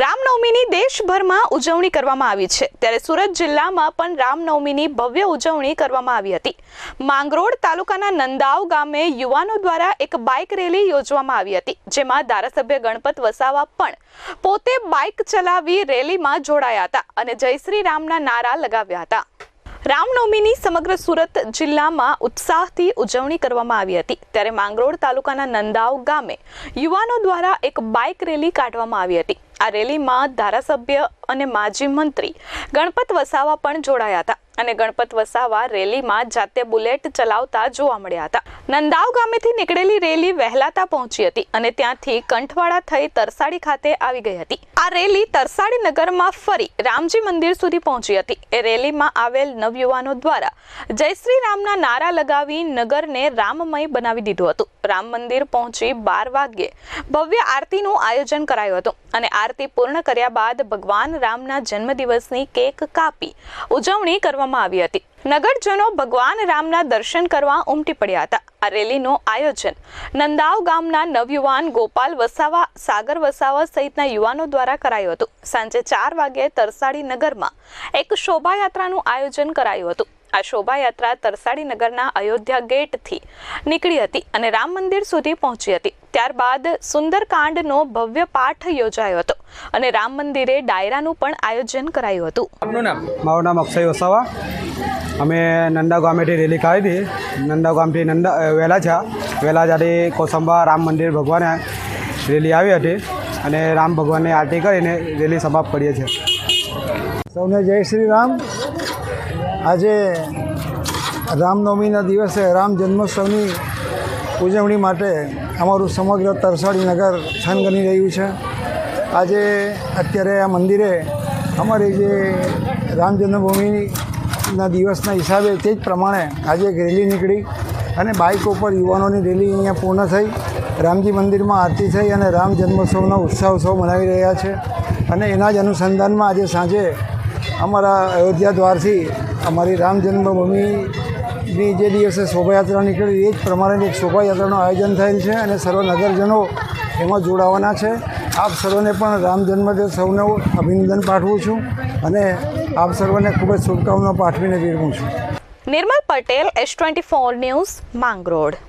રામનવમીની દેશભરમાં ઉજવણી કરવામાં આવી છે. ત્યારે સુરત જિલ્લામાં પણ રામનવમીની ભવ્ય ઉજવણી કરવામાં આવી હતી. માંગરોળ તાલુકાના નંદાવ ગામે યુવાનો દ્વારા એક બાઇક રેલી યોજવામાં આવી હતી, જેમાં ધારાસભ્ય ગણપત વસાવા પણ પોતે બાઇક ચલાવી રેલીમાં જોડાયા હતા અને જય શ્રી રામના નારા લગાવ્યા હતા. રામનવમીની સમગ્ર સુરત જિલ્લામાં ઉત્સાહથી ઉજવણી કરવામાં આવી હતી. ત્યારે માંગરોળ તાલુકાના નંદાવ ગામે યુવાનો દ્વારા એક બાઇક રેલી કાઢવામાં આવી હતી. આ રેલીમાં ધારાસભ્ય અને માજી મંત્રી ગણપત વસાવા પણ જોડાયા હતા. અને ગણપત વસાવા રેલીમાં જાતે બુલેટ ચલાવતા જોવા મળ્યા હતા. નંદાવ ગામેથી નીકળેલી રેલી વહેલાતા પહોંચી હતી અને ત્યાંથી કંઠવાડા થઈ તરસાડી ખાતે આવી ગઈ હતી. આ રેલી તરસાડી નગરમાં ફરી રામજી મંદિર સુધી પહોંચી હતી. એ રેલીમાં આવેલ નવયુવાનો દ્વારા જય શ્રી રામના નારા લગાવી નગરને રામમય બનાવી દીધું હતું. રામ મંદિર પહોંચી બાર વાગ્યે ભવ્ય આરતીનું આયોજન કરાયું હતું અને આરતી પૂર્ણ કર્યા બાદ ભગવાન રામના જન્મદિવસની કેક કાપી ઉજવણી કરવામાં આવી હતી. નગરજનો ભગવાન રામના દર્શન કરવા ઉમટી પડ્યા હતા. આ રેલીનું આયોજન નંદાવ ગામના નવયુવાન ગોપાલ વસાવા, સાગર વસાવા સહિતના યુવાનો દ્વારા કરાયું હતું. સાંજે ચાર વાગ્યે તરસાડી નગરમાં એક શોભાયાત્રાનું આયોજન કરાયું હતું. આ શોભાયાત્રા તરસાડી નગરના અયોધ્યા ગેટથી નીકળી હતી અને રામ મંદિર સુધી પહોંચી હતી. ત્યારબાદ સુંદરકાંડનો ભવ્ય પાઠ યોજાયો હતો અને રામ મંદિરે ડાયરાનું પણ આયોજન કરાયું હતું. આપનું નામ? મારું નામ અક્ષય વસાવા. અમે નંદા ગામેથી રેલી કાઢી હતી. નંદા ગામથી નંદા વેલાજા વેલાજાથી કોસંબા રામ મંદિર ભગવાને રેલી આવી હતી અને રામ ભગવાનની આરતી કરીને રેલી સમાપ્ત કરીએ છીએ. સૌને જય શ્રી રામ. આજે રામનવમીના દિવસે રામ જન્મોત્સવની ઉજવણી માટે અમારું સમગ્ર તરસાડી નગર છાનગની રહ્યું છે. આજે અત્યારે આ મંદિરે અમારી જે રામ જન્મભૂમિના દિવસના હિસાબે તે જ પ્રમાણે આજે એક રેલી નીકળી અને બાઇક ઉપર યુવાનોની રેલી અહીંયા પૂર્ણ થઈ. રામજી મંદિરમાં આરતી થઈ અને રામ જન્મોત્સવનો ઉત્સાહ ઉત્સવ મનાવી રહ્યા છે. અને એના જ અનુસંધાનમાં આજે સાંજે અમારા અયોધ્યા દ્વારથી અમારી રામ જન્મભૂમિની જે દિવસે શોભાયાત્રા નીકળી એ જ પ્રમાણેની એક શોભાયાત્રાનું આયોજન થયેલ છે અને સર્વ નગરજનો એમાં જોડાવાના છે. આપ સર્વને પણ રામ જન્મદેવ સૌને અભિનંદન પાઠવું છું અને આપ સર્વને ખૂબ જ શુભકામના પાઠવીને વિરમું છું. Nirmal Patel S twenty four news Mangrol.